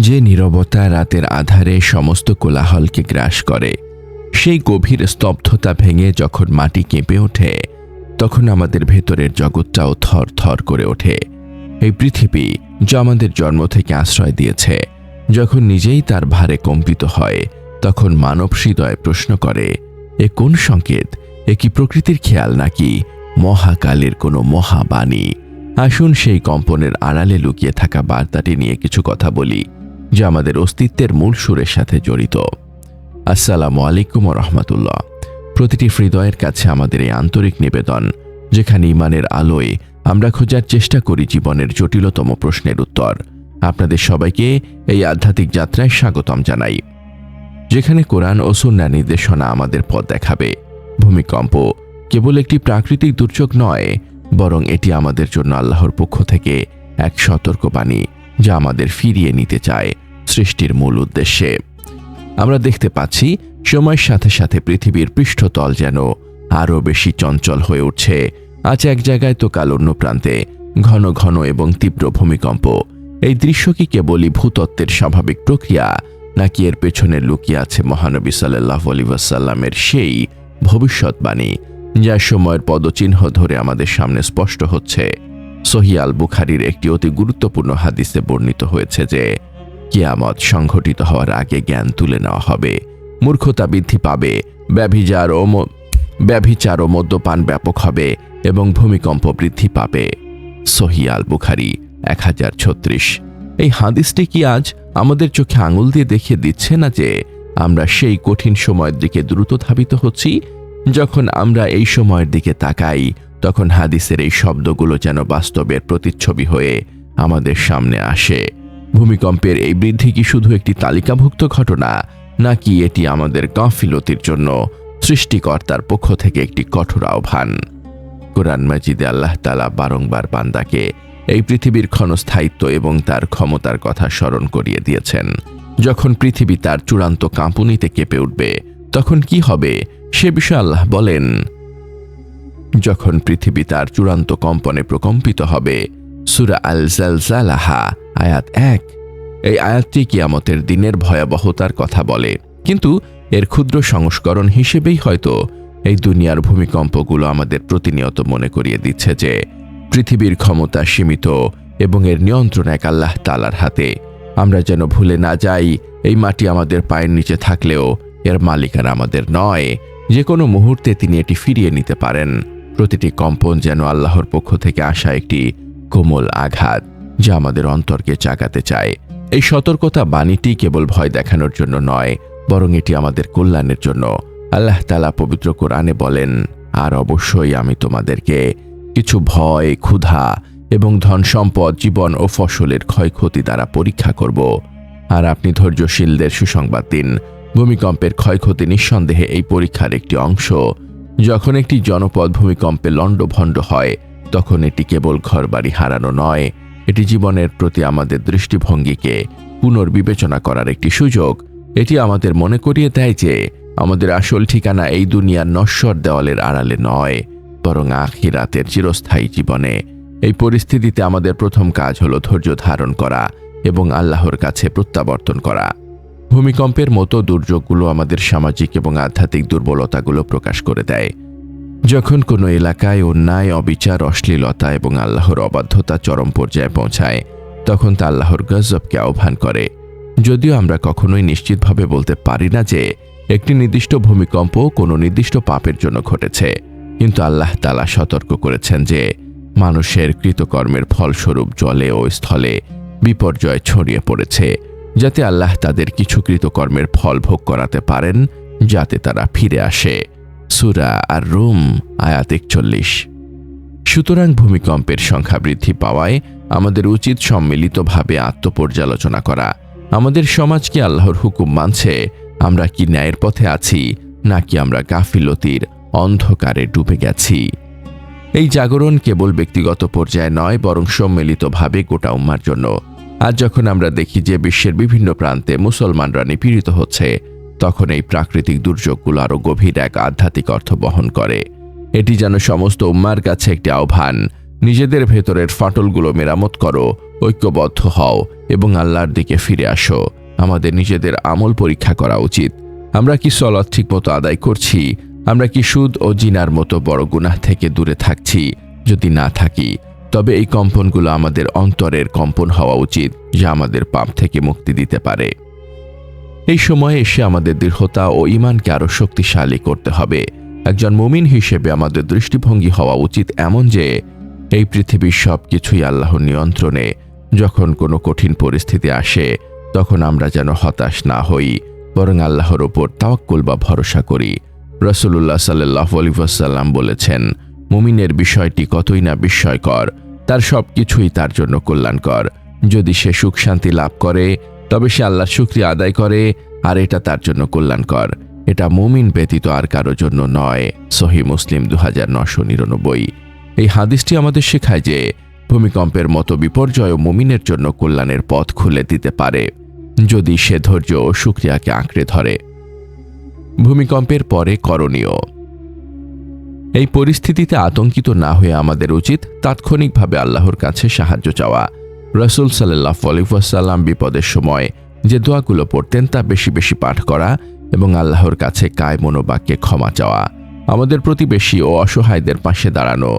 যে নীরবতা রাতের আধারে সমস্ত কোলাহলকে গ্রাস করে, সেই গভীর স্তব্ধতা ভেঙে যখন মাটি কেঁপে ওঠে, তখন আমাদের ভেতরের জগৎটাও থর থর করে ওঠে। এই পৃথিবী যা আমাদের জন্ম থেকে আশ্রয় দিয়েছে, যখন নিজেই তার ভারে কম্পিত হয়, তখন মানব হৃদয় প্রশ্ন করে, এ কোন সংকেত? এ কি প্রকৃতির খেয়াল নাকি? মহাকালের কোনো মহাবাণী? আসুন সেই কম্পনের আড়ালে লুকিয়ে থাকা বার্তাটি নিয়ে কিছু কথা বলি। যা আমাদের অস্তিত্বের মূল সুরের সাথে জড়িত। আসসালামু আলাইকুম রহমতুল্লাহ। প্রতিটি হৃদয়ের কাছে আমাদের এই আন্তরিক নিবেদন, যেখানে ইমানের আলোয় আমরা খোঁজার চেষ্টা করি জীবনের জটিলতম প্রশ্নের উত্তর। আপনাদের সবাইকে এই আধ্যাত্মিক যাত্রায় স্বাগতম জানাই। যেখানে কোরআন ও সুন্না নির্দেশনা আমাদের পথ দেখাবে। ভূমিকম্প কেবল একটি প্রাকৃতিক দুর্যোগ নয়, বরং এটি আমাদের জন্য আল্লাহর পক্ষ থেকে এক সতর্কবাণী। যা আমাদের ফিরিয়ে নিতে চায় সৃষ্টির মূল উদ্দেশ্যে। আমরা দেখতে পাচ্ছি সময়ের সাথে সাথে পৃথিবীর পৃষ্ঠতল যেন আরও বেশি চঞ্চল হয়ে উঠছে। আজ এক জায়গায় তো কাল অন্য প্রান্তে ঘন ঘন এবং তীব্র ভূমিকম্প। এই দৃশ্য কি কেবলই ভূতত্ত্বের স্বাভাবিক প্রক্রিয়া, নাকি এর পেছনে লুকিয়ে আছে মহানবী সাল্লাহ আলী ওয়াসাল্লামের সেই ভবিষ্যৎবাণী, যা সময়ের পদচিহ্ন ধরে আমাদের সামনে স্পষ্ট হচ্ছে? সহিয়াল বুখারির একটি অতি গুরুত্বপূর্ণ হাদিসে বর্ণিত হয়েছে যে, কিয়ামত সংঘটিত হওয়ার আগে জ্ঞান তুলে নেওয়া হবে। মূর্খতা বৃদ্ধি পাবে, ব্যভিচার ও ব্যভিচার ও মদ্যপান ব্যাপক হবে এবং ভূমিকম্প বৃদ্ধি পাবে। সহিয়াল বুখারি এক হাজার ছত্রিশ। এই হাদিসটি কি আজ আমাদের চোখে আঙুল দিয়ে দেখিয়ে দিচ্ছে না যে, আমরা সেই কঠিন সময়ের দিকে দ্রুত ধাবিত হচ্ছি? যখন আমরা এই সময়ের দিকে তাকাই তখন হাদিসের এই শব্দগুলো যেন বাস্তবের প্রতিচ্ছবি হয়ে আমাদের সামনে আসে। ভূমিকম্পের এই বৃদ্ধি কি শুধু একটি তালিকাভুক্ত ঘটনা, নাকি এটি আমাদের গাফিলতির জন্য সৃষ্টিকর্তার পক্ষ থেকে একটি কঠোর আহ্বান? কোরআন মাজিদে আল্লাহ তালা বারংবার বান্দাকে এই পৃথিবীর ক্ষণস্থায়িত্ব এবং তার ক্ষমতার কথা স্মরণ করিয়ে দিয়েছেন। যখন পৃথিবী তার চূড়ান্ত কাঁপুনিতে কেঁপে উঠবে, তখন কি হবে? সে বিষয়ে আল্লাহ বলেন যখন পৃথিবী তার চূড়ান্ত কম্পনে প্রকম্পিত হবে, সুরা আল জালজালাহা আয়াত এক। এই আয়াতটি কিয়ামতের দিনের ভয়াবহতার কথা বলে। কিন্তু এর ক্ষুদ্র সংস্করণ হিসেবেই হয়তো এই দুনিয়ার ভূমিকম্পগুলো আমাদের প্রতিনিয়ত মনে করিয়ে দিচ্ছে যে, পৃথিবীর ক্ষমতা সীমিত এবং এর নিয়ন্ত্রণ এক আল্লাহ তালার হাতে। আমরা যেন ভুলে না যাই, এই মাটি আমাদের পায়ের নিচে থাকলেও এর মালিকানা আমাদের নয়। যে কোনো মুহূর্তে তিনি এটি ফিরিয়ে নিতে পারেন। প্রতিটি কম্পন যেন আল্লাহর পক্ষ থেকে আসা একটি কোমল আঘাত যা আমাদের অন্তরকে চাকাতে চায়। এই সতর্কতা বাণীটি কেবল ভয় দেখানোর জন্য নয়, বরং এটি আমাদের কল্যাণের জন্য। আল্লাহ তালা পবিত্র কোরআনে বলেন, আর অবশ্যই আমি তোমাদেরকে কিছু ভয়, ক্ষুধা এবং ধন সম্পদ জীবন ও ফসলের ক্ষয়ক্ষতি দ্বারা পরীক্ষা করব। আর আপনি ধৈর্যশীলদের সুসংবাদ দিন। ভূমিকম্পের ক্ষয়ক্ষতি নিঃসন্দেহে এই পরীক্ষার একটি অংশ। যখন একটি জনপদ ভূমিকম্পে লণ্ডভণ্ড হয়, তখন এটি কেবল ঘরবাড়ি হারানো নয়, এটি জীবনের প্রতি আমাদের দৃষ্টিভঙ্গিকে পুনর্বিবেচনা করার একটি সুযোগ। এটি আমাদের মনে করিয়ে দেয় যে, আমাদের আসল ঠিকানা এই দুনিয়ার নশ্বর দেওয়ালের আড়ালে নয়, বরং আখি রাতের চিরস্থায়ী জীবনে। এই পরিস্থিতিতে আমাদের প্রথম কাজ হলো ধৈর্য ধারণ করা এবং আল্লাহর কাছে প্রত্যাবর্তন করা। ভূমিকম্পের মতো দুর্যোগগুলো আমাদের সামাজিক এবং আধ্যাত্মিক দুর্বলতাগুলো প্রকাশ করে দেয়। যখন কোনো এলাকায় অন্যায়, অবিচার, অশ্লীলতা এবং আল্লাহর অবাধ্যতা চরম পর্যায়ে পৌঁছায়, তখন তা আল্লাহর গজবকে আহ্বান করে। যদিও আমরা কখনোই নিশ্চিতভাবে বলতে পারি না যে একটি নির্দিষ্ট ভূমিকম্প কোনো নির্দিষ্ট পাপের জন্য ঘটেছে, কিন্তু আল্লাহ তালা সতর্ক করেছেন যে মানুষের কৃতকর্মের ফলস্বরূপ জলে ও স্থলে বিপর্যয় ছড়িয়ে পড়েছে। যাতে আল্লাহ তাদের কিছু কৃতকর্মের ফল ভোগ করাতে পারেন, যাতে তারা ফিরে আসে। সুরা আর রুম আয়াত একচল্লিশ। সুতরাং ভূমিকম্পের সংখ্যা বৃদ্ধি পাওয়ায় আমাদের উচিত সম্মিলিতভাবে আত্মপর্যালোচনা করা। আমাদের সমাজ কি আল্লাহর হুকুম মানছে? আমরা কি ন্যায়ের পথে আছি, নাকি আমরা গাফিলতির অন্ধকারে ডুবে গেছি? এই জাগরণ কেবল ব্যক্তিগত পর্যায়ে নয়, বরং সম্মিলিতভাবে গোটা উম্মার জন্য। আজ যখন আমরা দেখি যে বিশ্বের বিভিন্ন প্রান্তে মুসলমানরা নিপীড়িত হচ্ছে, তখন এই প্রাকৃতিক দুর্যোগগুলো আরও গভীর এক আধ্যাত্মিক অর্থ বহন করে। এটি যেন সমস্ত উম্মার কাছে একটি আহ্বান। নিজেদের ভেতরের ফাটলগুলো মেরামত করো, ঐক্যবদ্ধ হও এবং আল্লাহর দিকে ফিরে আসো। আমাদের নিজেদের আমল পরীক্ষা করা উচিত। আমরা কি সলাৎ ঠিকমতো আদায় করছি? আমরা কি সুদ ও জিনার মতো বড় গুনাহ থেকে দূরে থাকছি? যদি না থাকি তবে এই কম্পনগুলো আমাদের অন্তরের কম্পন হওয়া উচিত, যা আমাদের পাপ থেকে মুক্তি দিতে পারে। এই সময়ে এসে আমাদের দৃঢ়তা ও ইমানকে আরও শক্তিশালী করতে হবে। একজন মুমিন হিসেবে আমাদের দৃষ্টিভঙ্গি হওয়া উচিত এমন যে, এই পৃথিবীর সব কিছুই আল্লাহর নিয়ন্ত্রণে। যখন কোনো কঠিন পরিস্থিতি আসে, তখন আমরা যেন হতাশ না হই, বরং আল্লাহর ওপর তাওয়াক্কুল বা ভরসা করি। রসুল্লাহ সাল্লাহ আলিবাসাল্লাম বলেছেন মুমিনের বিষয়টি কতই না বিস্ময়কর, তার সব কিছুই তার জন্য কল্যাণকর। যদি সে সুখ শান্তি লাভ করে, তবে সে আল্লাহর শুক্রিয়া আদায় করে, আর এটা তার জন্য কল্যাণকর। এটা মুমিন ব্যতীত আর কারও জন্য নয়, সহি মুসলিম দু হাজার নশো নিরানব্বই। এই হাদিসটি আমাদের শেখায় যে, ভূমিকম্পের মতো বিপর্যয় মুমিনের জন্য কল্যাণের পথ খুলে দিতে পারে। যদি সে ধৈর্য ও শুক্রিয়াকে আঁকড়ে ধরে। ভূমিকম্পের পরে করণীয়। এই পরিস্থিতিতে আতঙ্কিত না হয়ে আমাদের উচিত তাৎক্ষণিকভাবে আল্লাহর কাছে সাহায্য চাওয়া। রসুল সাল্লাহ আলিফাসাল্লাম বিপদের সময় যে দোয়াগুলো পড়তেন তা বেশি বেশি পাঠ করা এবং আল্লাহর কাছে কায় মনোবাক্যে ক্ষমা চাওয়া। আমাদের প্রতিবেশী ও অসহায়দের পাশে দাঁড়ানো,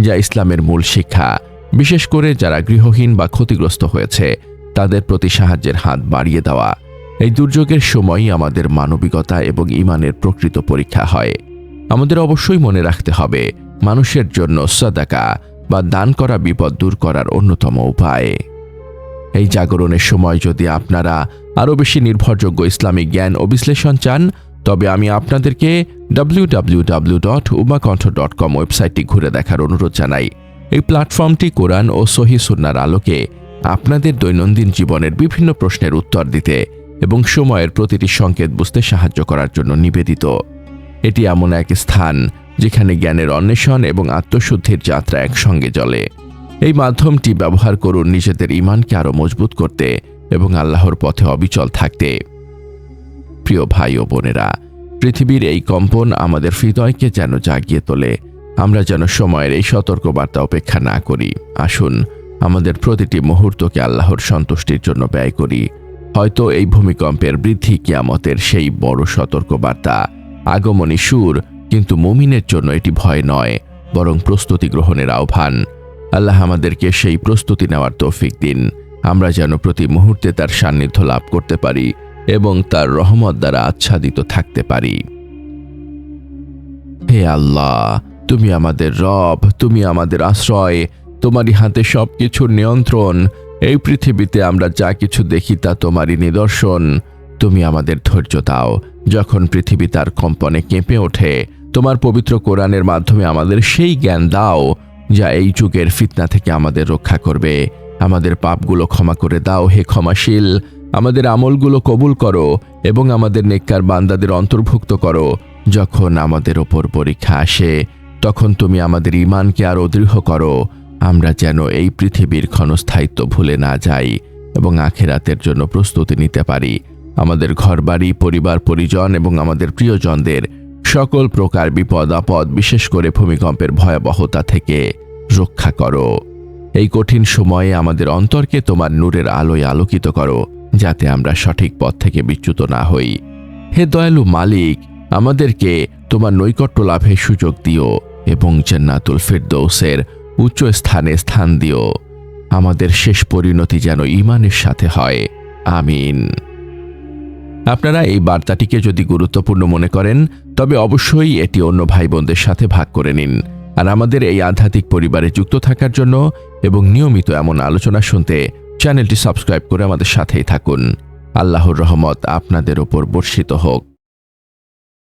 যা ইসলামের মূল শিক্ষা, বিশেষ করে যারা গৃহহীন বা ক্ষতিগ্রস্ত হয়েছে, তাদের প্রতি সাহায্যের হাত বাড়িয়ে দেওয়া। এই দুর্যোগের সময়ই আমাদের মানবিকতা এবং ইমানের প্রকৃত পরীক্ষা হয়। আমাদের অবশ্যই মনে রাখতে হবে, মানুষের জন্য সাদাকা বা দান করা বিপদ দূর করার অন্যতম উপায়। এই জাগরণের সময় যদি আপনারা আরও বেশি নির্ভরযোগ্য ইসলামিক জ্ঞান ও বিশ্লেষণ চান, তবে আমি আপনাদেরকে W W W dot dot com ওয়েবসাইটটি ঘুরে দেখার অনুরোধ জানাই। এই প্ল্যাটফর্মটি কোরআন ও সহি সুন্নার আলোকে আপনাদের দৈনন্দিন জীবনের বিভিন্ন প্রশ্নের উত্তর দিতে এবং সময়ের প্রতিটি সংকেত বুঝতে সাহায্য করার জন্য নিবেদিত। এটি এমন এক স্থান যেখানে জ্ঞানের অন্বেষণ এবং আত্মশুদ্ধির যাত্রা একসঙ্গে চলে। এই মাধ্যমটি ব্যবহার করুন নিজেদের ইমানকে আরও মজবুত করতে এবং আল্লাহর পথে অবিচল থাকতে। প্রিয় ভাই ও বোনেরা, পৃথিবীর এই কম্পন আমাদের হৃদয়কে যেন জাগিয়ে তোলে। আমরা যেন সময়ের এই সতর্কবার্তা অপেক্ষা না করি। আসুন, আমাদের প্রতিটি মুহূর্তকে আল্লাহর সন্তুষ্টির জন্য ব্যয় করি। হয়তো এই ভূমিকম্পের বৃদ্ধি কিয়ামতের সেই বড় সতর্কবার্তা আগমনী সুর, কিন্তু মুমিনের জন্য এটি ভয় নয়, বরং প্রস্তুতি গ্রহণের আহ্বান। আল্লাহ আমাদেরকে সেই প্রস্তুতি নেওয়ার তৌফিক দিন। আমরা যেন প্রতি মুহূর্তে তার সান্নিধ্য লাভ করতে পারি এবং তার রহমত দ্বারা আচ্ছাদিত থাকতে পারি। হে আল্লাহ, তুমি আমাদের রব, তুমি আমাদের আশ্রয়, তোমারই হাতে সব কিছুর নিয়ন্ত্রণ। এই পৃথিবীতে আমরা যা কিছু দেখি তা তোমারই নিদর্শন। তুমি আমাদের ধৈর্য দাও যখন পৃথিবী তার কম্পনে কেঁপে ওঠে, তোমার পবিত্র কোরআনের মাধ্যমে আমাদের সেই জ্ঞান দাও, যা এই যুগের ফিতনা থেকে আমাদের রক্ষা করবে। আমাদের পাপগুলো ক্ষমা করে দাও হে ক্ষমাশীল। আমাদের আমলগুলো কবুল করো এবং আমাদের নেককার বান্দাদের অন্তর্ভুক্ত করো। যখন আমাদের ওপর পরীক্ষা আসে, তখন তুমি আমাদের ইমানকে আরও দৃঢ় করো। আমরা যেন এই পৃথিবীর ক্ষণস্থায়িত্ব ভুলে না যাই এবং আখেরাতের জন্য প্রস্তুতি নিতে পারি। আমাদের ঘরবাড়ি, পরিবার, পরিজন এবং আমাদের প্রিয়জনদের সকল প্রকার বিপদ, আপদ, বিশেষ করে ভূমিকম্পের ভয়াবহতা থেকে রক্ষা করো। এই কঠিন সময়ে আমাদের অন্তরকে তোমার নূরের আলোয় আলোকিত করো, যাতে আমরা সঠিক পথ থেকে বিচ্যুত না হই। হে দয়ালু মালিক, আমাদেরকে তোমার নৈকট্য লাভের সুযোগ দিও এবং জান্নাতুল ফিরদৌসের উচ্চ স্থানে স্থান দিও। আমাদের শেষ পরিণতি যেন ইমানের সাথে হয়। আমিন। আপনারা এই বার্তাটিকে যদি গুরুত্বপূর্ণ মনে করেন, তবে অবশ্যই এটি অন্য ভাই বোনদের সাথে ভাগ করে নিন। আর আমাদের এই আধ্যাত্মিক পরিবারে যুক্ত থাকার জন্য এবং নিয়মিত এমন আলোচনা শুনতে চ্যানেলটি সাবস্ক্রাইব করে আমাদের সাথেই থাকুন। আল্লাহর রহমত আপনাদের ওপর বর্ষিত হোক।